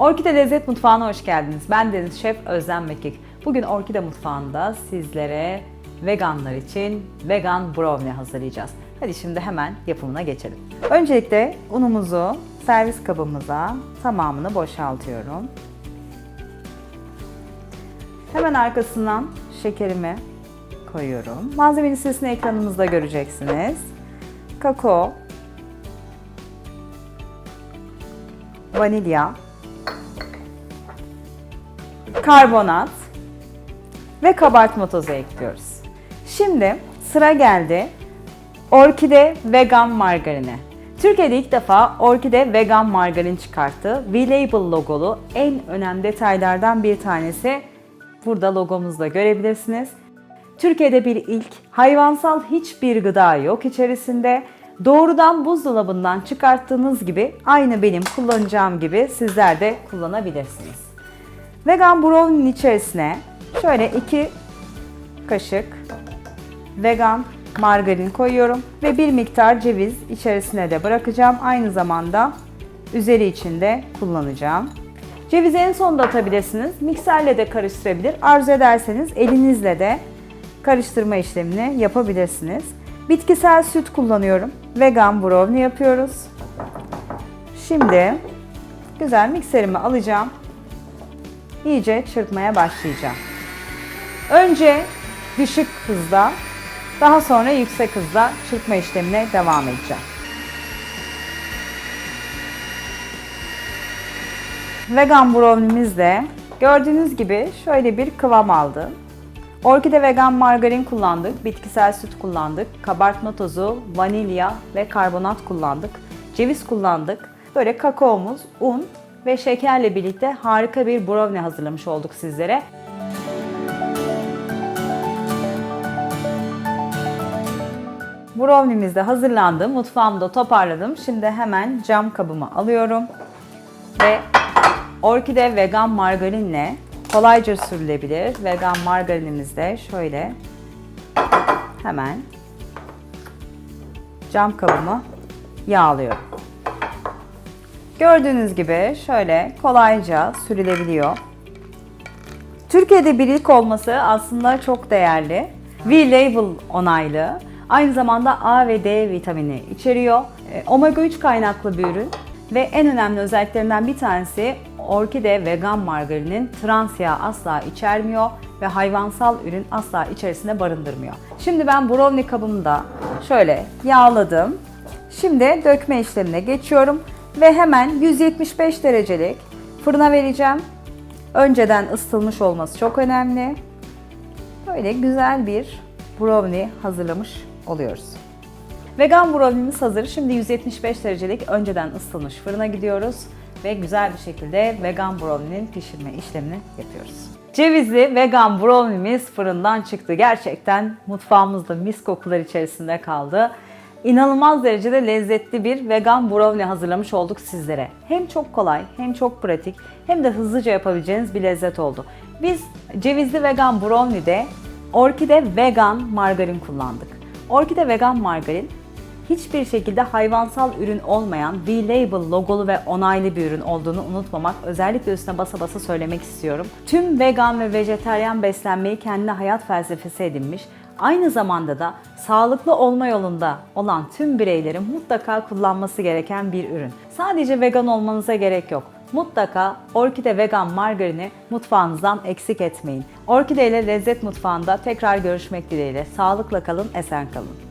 Orkide Lezzet Mutfağı'na hoş geldiniz. Ben Deniz Şef Özlem Mekik. Bugün Orkide Mutfağı'nda sizlere veganlar için vegan brownie hazırlayacağız. Hadi şimdi hemen yapımına geçelim. Öncelikle unumuzu servis kabımıza tamamını boşaltıyorum. Hemen arkasından şekerimi koyuyorum. Malzeme listesini ekranımızda göreceksiniz. Kakao, vanilya, karbonat ve kabartma tozu ekliyoruz. Şimdi sıra geldi Orkide vegan margarine. Türkiye'de ilk defa Orkide vegan margarin çıkarttı. V-Label logolu en önemli detaylardan bir tanesi. Burada logomuzda görebilirsiniz. Türkiye'de bir ilk hayvansal hiçbir gıda yok içerisinde. Doğrudan buzdolabından çıkarttığınız gibi aynı benim kullanacağım gibi sizler de kullanabilirsiniz. Vegan brownie'nin içerisine şöyle 2 kaşık vegan margarin koyuyorum ve bir miktar ceviz içerisine de bırakacağım. Aynı zamanda üzeri için de kullanacağım. Cevizi en sonda atabilirsiniz. Mikserle de karıştırabilir. Arzu ederseniz elinizle de karıştırma işlemini yapabilirsiniz. Bitkisel süt kullanıyorum. Vegan brownie yapıyoruz. Şimdi güzel mikserimi alacağım. İyice çırpmaya başlayacağım. Önce düşük hızda, daha sonra yüksek hızda çırpma işlemine devam edeceğim. Vegan brownie'miz de gördüğünüz gibi şöyle bir kıvam aldı. Orkide vegan margarin kullandık, bitkisel süt kullandık, kabartma tozu, vanilya ve karbonat kullandık, ceviz kullandık. Böyle kakaomuz, un ve şekerle birlikte harika bir brownie hazırlamış olduk sizlere. Brownie'miz de hazırlandı. Mutfağımda toparladım. Şimdi hemen cam kabımı alıyorum. Ve orkide vegan margarinle kolayca sürülebilir. Vegan margarinimizde şöyle hemen cam kabımı yağlıyorum. Gördüğünüz gibi şöyle kolayca sürülebiliyor. Türkiye'de bir ilk olması aslında çok değerli. V-Label onaylı. Aynı zamanda A ve D vitamini içeriyor. E, Omega 3 kaynaklı bir ürün ve en önemli özelliklerinden bir tanesi orkide vegan margarinin trans yağ asla içermiyor ve hayvansal ürün asla içerisinde barındırmıyor. Şimdi ben brownie kabımı da şöyle yağladım. Şimdi dökme işlemine geçiyorum ve hemen 175 derecelik fırına vereceğim. Önceden ısıtılmış olması çok önemli. Böyle güzel bir brownie hazırlamış oluyoruz. Vegan brownie'miz hazır. Şimdi 175 derecelik önceden ısıtılmış fırına gidiyoruz ve güzel bir şekilde vegan brownie'nin pişirme işlemini yapıyoruz. Cevizli vegan brownie'miz fırından çıktı. Gerçekten mutfağımızda mis kokular içerisinde kaldı. İnanılmaz derecede lezzetli bir vegan brownie hazırlamış olduk sizlere. Hem çok kolay, hem çok pratik, hem de hızlıca yapabileceğiniz bir lezzet oldu. Biz cevizli vegan brownie'de orkide vegan margarin kullandık. Orkide vegan margarin hiçbir şekilde hayvansal ürün olmayan V-Label logolu ve onaylı bir ürün olduğunu unutmamak, özellikle üstüne basa basa söylemek istiyorum. Tüm vegan ve vejeteryan beslenmeyi kendine hayat felsefesi edinmiş, aynı zamanda da sağlıklı olma yolunda olan tüm bireylerin mutlaka kullanması gereken bir ürün. Sadece vegan olmanıza gerek yok. Mutlaka Orkide Vegan Margarini mutfağınızdan eksik etmeyin. Orkide ile Lezzet Mutfağı'nda tekrar görüşmek dileğiyle. Sağlıkla kalın, esen kalın.